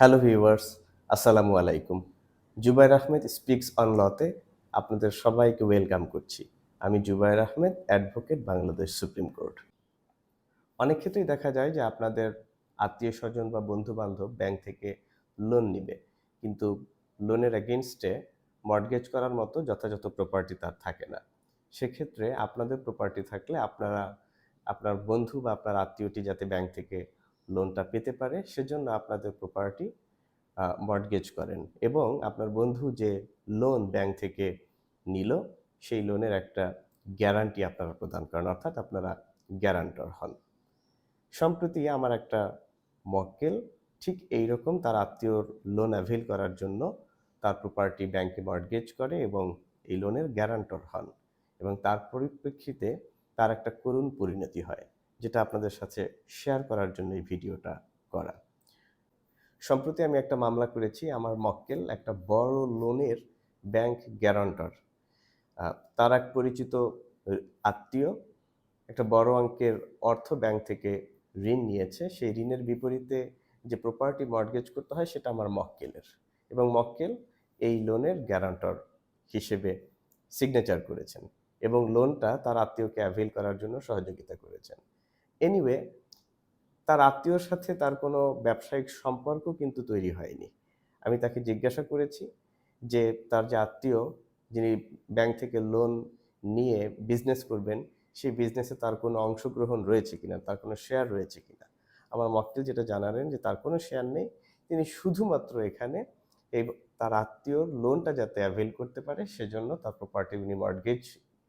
Hello viewers, আসসালামু আলাইকুম। Zubair Ahmed speaks on লতে আপনাদের সবাইকে ওয়েলকাম করছি। আমি Zubair Ahmed, advocate Bangladesh supreme court. অনেক ক্ষেত্রেই দেখা যায় যে আপনাদের আত্মীয় স্বজন বা বন্ধু বান্ধব ব্যাংক থেকে লোন নিবে, কিন্তু লোনের এগেনস্টে মর্টগেজ করার মতো যথাযথ প্রপার্টি তার থাকে না। সেক্ষেত্রে আপনাদের প্রপার্টি থাকলে আপনারা, আপনার বন্ধু বা আপনার আত্মীয়টি যাতে ব্যাংক থেকে লোনটা পেতে পারে, সেজন্য আপনাদের প্রপার্টি মর্টগেজ করেন। এবং আপনার বন্ধু যে লোন ব্যাংক থেকে নিল, সেই লোনের একটা গ্যারান্টি আপনারা প্রদান করেন, অর্থাৎ আপনারা গ্যারান্টর হন। সম্প্রতি আমার একটা মক্কেল ঠিক এই রকম তার আত্মীয়র লোন অ্যাভেল করার জন্য তার প্রপার্টি ব্যাংকে মর্টগেজ করে এবং এই লোনের গ্যারান্টর হন এবং তার পরিপ্রেক্ষিতে তার একটা করুণ পরিণতি হয়। যেটা আপনাদের সাথে শেয়ার করার জন্য এই ভিডিওটা করা। সম্প্রতি আমি একটা মামলা করেছি, আমার মক্কেল একটা বড় লোনের ব্যাংক গ্যারান্টর তার এক পরিচিত আত্মীয় একটা বড় অঙ্কের অর্থ ব্যাংক থেকে ঋণ নিয়েছে। সেই ঋণের বিপরীতে যে প্রপার্টি মর্টগেজ করতে হয়, সেটা আমার মক্কেলের। এবং মক্কেল এই লোনের গ্যারান্টর হিসেবে সিগনেচার করেছেন এবং লোনটা তার আত্মীয়কে অ্যাভেল করার জন্য সহযোগিতা করেছেন। এনিওয়ে তার আত্মীয়র সাথে তার কোনো ব্যবসায়িক সম্পর্ক কিন্তু তৈরি হয়নি। আমি তাকে জিজ্ঞাসা করেছি যে, তার যে আত্মীয় যিনি ব্যাংক থেকে লোন নিয়ে বিজনেস করবেন, সেই বিজনেসে তার কোনো অংশগ্রহণ রয়েছে কিনা, তার কোনো শেয়ার রয়েছে কিনা? আমার মক্কেল যেটা জানালেন যে, তার কোনো শেয়ার নেই। তিনি শুধুমাত্র এখানে এই তার আত্মীয়র লোনটা যাতে অ্যাভেল করতে পারে, সেজন্য তার প্রপার্টি উনি মর্টগেজ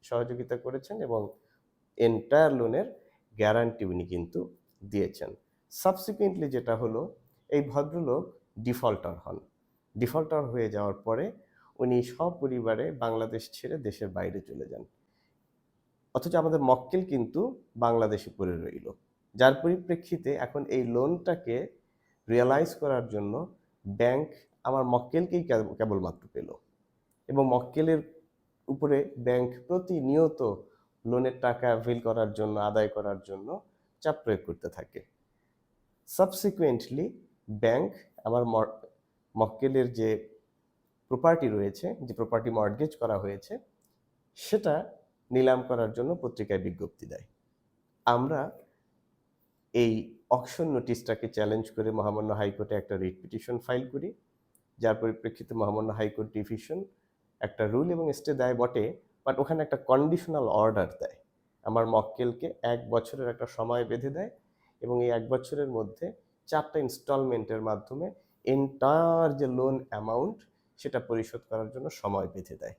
সহযোগিতা করেছেন এবং এন্টায়ার লোনের গ্যারান্টি উনি কিন্তু দিয়েছেন। সাবসিকুয়েন্টলি যেটা হলো, এই ভদ্রলোক ডিফল্টার হন। ডিফল্টার হয়ে যাওয়ার পরে উনি সপরিবারে বাংলাদেশ ছেড়ে দেশের বাইরে চলে যান। অথচ আমাদের মক্কেল কিন্তু বাংলাদেশে পড়ে রইল। যার পরিপ্রেক্ষিতে এখন এই লোনটাকে রিয়েলাইজ করার জন্য ব্যাংক আমার মক্কেলকেই কেবলমাত্র পেল। এবং মক্কেলের উপরে ব্যাংক প্রতিনিয়ত লোনের টাকা অ্যাভেল করার জন্য, আদায় করার জন্য চাপ প্রয়োগ করতে থাকে। সাবসিকুয়েন্টলি ব্যাংক আমার মক্কেলের যে প্রপার্টি রয়েছে, যে প্রপার্টি মর্টগেজ করা হয়েছে, সেটা নিলাম করার জন্য পত্রিকায় বিজ্ঞপ্তি দেয়। আমরা এই অকশন নোটিশটাকে চ্যালেঞ্জ করে মহামান্য হাইকোর্টে একটা রিট পিটিশন ফাইল করি। যার পরিপ্রেক্ষিতে মহামান্য হাইকোর্ট ডিভিশন একটা রুল এবং স্টে দেয় বটে বাট ওখানে একটা কন্ডিশনাল অর্ডার দেয়। আমার মক্কেলকে এক বছরের একটা সময় বেঁধে দেয় এবং এই এক বছরের মধ্যে চারটা ইনস্টলমেন্টের মাধ্যমে এন্টায়ার যে লোন অ্যামাউন্ট সেটা পরিশোধ করার জন্য সময় বেঁধে দেয়।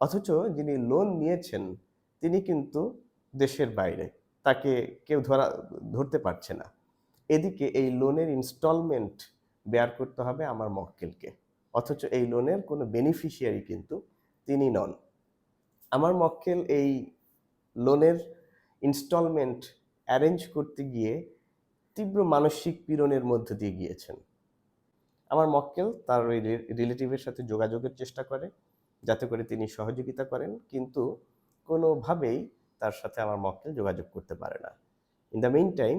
অথচ যিনি লোন নিয়েছেন, তিনি কিন্তু দেশের বাইরে। তাকে কেউ ধরা, ধরতে পারছে না। এদিকে এই লোনের ইনস্টলমেন্ট বেয়ার করতে হবে আমার মক্কেলকে। অথচ এই লোনের কোনো বেনিফিশিয়ারি কিন্তু তিনি নন। আমার মক্কেল এই লোনের ইনস্টলমেন্ট অ্যারেঞ্জ করতে গিয়ে তীব্র মানসিক পীড়নের মধ্য দিয়ে গিয়েছেন। আমার মক্কেল তার ওই রিলেটিভের সাথে যোগাযোগের চেষ্টা করে, যাতে করে তিনি সহযোগিতা করেন, কিন্তু কোনোভাবেই তার সাথে আমার মক্কেল যোগাযোগ করতে পারে না। ইন দ্য মেইন টাইম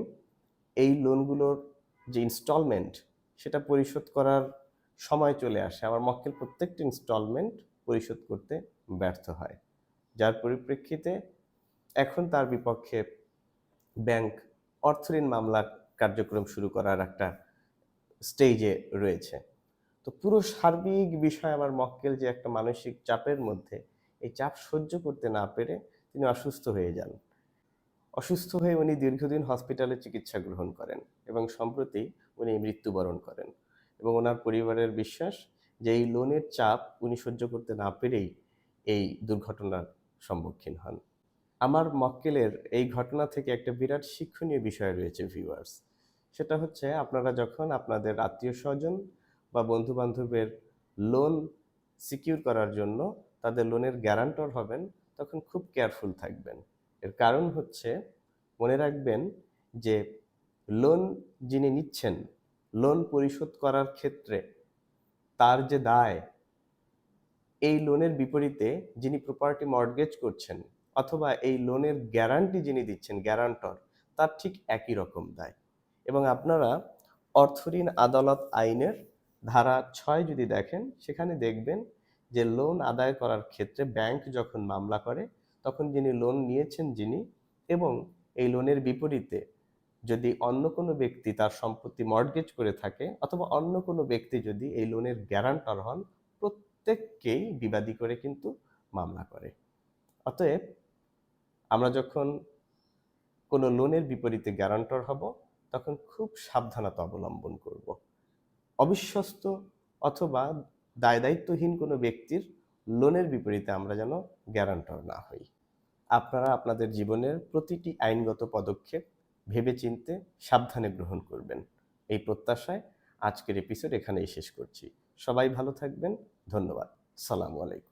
এই লোনগুলোর যে ইনস্টলমেন্ট সেটা পরিশোধ করার সময় চলে আসে। আমার মক্কেল প্রত্যেকটা ইনস্টলমেন্ট পরিশোধ করতে ব্যর্থ হয়। যার পরিপ্রেক্ষিতে এখন তার বিপক্ষে ব্যাংক অর্থঋণ মামলা কার্যক্রম শুরু করার একটা স্টেজে রয়েছে। তো পুরো সার্বিক বিষয় আমার মক্কেল যে একটা মানসিক চাপের মধ্যে এই চাপ সহ্য করতে না পেরে তিনি অসুস্থ হয়ে যান। অসুস্থ হয়ে উনি দীর্ঘদিন হসপিটালে চিকিৎসা গ্রহণ করেন এবং সম্প্রতি উনি মৃত্যুবরণ করেন এবং ওনার পরিবারের বিশ্বাস যে এই লোনের চাপ উনি সহ্য করতে না পেরেই এই দুর্ঘটনার সম্মুখীন হন। আমার মক্কেলের এই ঘটনা থেকে একটা বিরাট শিক্ষণীয় বিষয় রয়েছে ভিউয়ার্স সেটা হচ্ছে, আপনারা যখন আপনাদের আত্মীয় স্বজন বা বন্ধু বান্ধবের লোন সিকিউর করার জন্য তাদের লোনের গ্যারান্টর হবেন, তখন খুব কেয়ারফুল থাকবেন। এর কারণ হচ্ছে, মনে রাখবেন যে লোন যিনি নিচ্ছেন লোন পরিশোধ করার ক্ষেত্রে তার যে দায় এই লোনের বিপরীতে যিনি প্রপার্টি মর্টগেজ করছেন অথবা এই লোনের গ্যারান্টি যিনি দিচ্ছেন গ্যারান্টর তার ঠিক একই রকম দায়। এবং আপনারা অর্থঋণ আদালত আইনের ধারা ছয় যদি দেখেন, সেখানে দেখবেন যে লোন আদায় করার ক্ষেত্রে ব্যাংক যখন মামলা করে, তখন যিনি লোন নিয়েছেন যিনি এবং এই লোনের বিপরীতে যদি অন্য কোনো ব্যক্তি তার সম্পত্তি মর্টগেজ করে থাকে অথবা অন্য কোনো ব্যক্তি যদি এই লোনের গ্যারান্টার হন প্রত্যেককেই বিবাদী করে কিন্তু মামলা করে। অতএব আমরা যখন কোনো লোনের বিপরীতে গ্যারান্টর হব, তখন খুব সাবধানতা অবলম্বন করব। অবিশ্বস্ত অথবা দায় দায়িত্বহীন কোনো ব্যক্তির লোনের বিপরীতে আমরা যেন গ্যারান্টর না হই। আপনারা আপনাদের জীবনের প্রতিটি আইনগত পদক্ষেপ ভেবেচিন্তে সাবধানে গ্রহণ করবেন। এই প্রত্যাশায় আজকের এপিসোড এখানেই শেষ করছি। সবাই ভালো থাকবেন ধন্যবাদ। সালামু আলাইকুম।